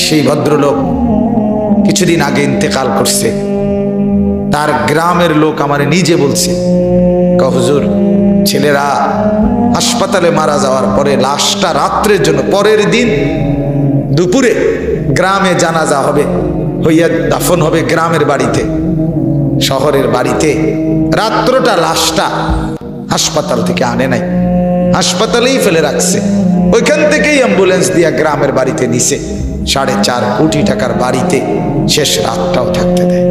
সেই ভদ্রলোক কিছুদিন আগে ইন্তেকাল করছে। তার গ্রামের লোক আমারে নিজে বলছে "ক হুজুর, ছেলেরা হাসপাতালে মারা যাওয়ার পরে লাশটা রাত্রের জন্য, পরের দিন দুপুরে গ্রামে জানাজা হবে, হইয়া দাফন হবে গ্রামের বাড়িতে। শহরের বাড়িতে রাত্রটা লাশটা হাসপাতাল থেকে আনে নাই, হাসপাতালেই ফেলে রাখছে। ওইখান থেকেই অ্যাম্বুলেন্স দিয়া গ্রামের বাড়িতে নিছে। সাড়ে চার কোটি টাকার বাড়িতে শেষ রাতটাও থাকতে দেয়।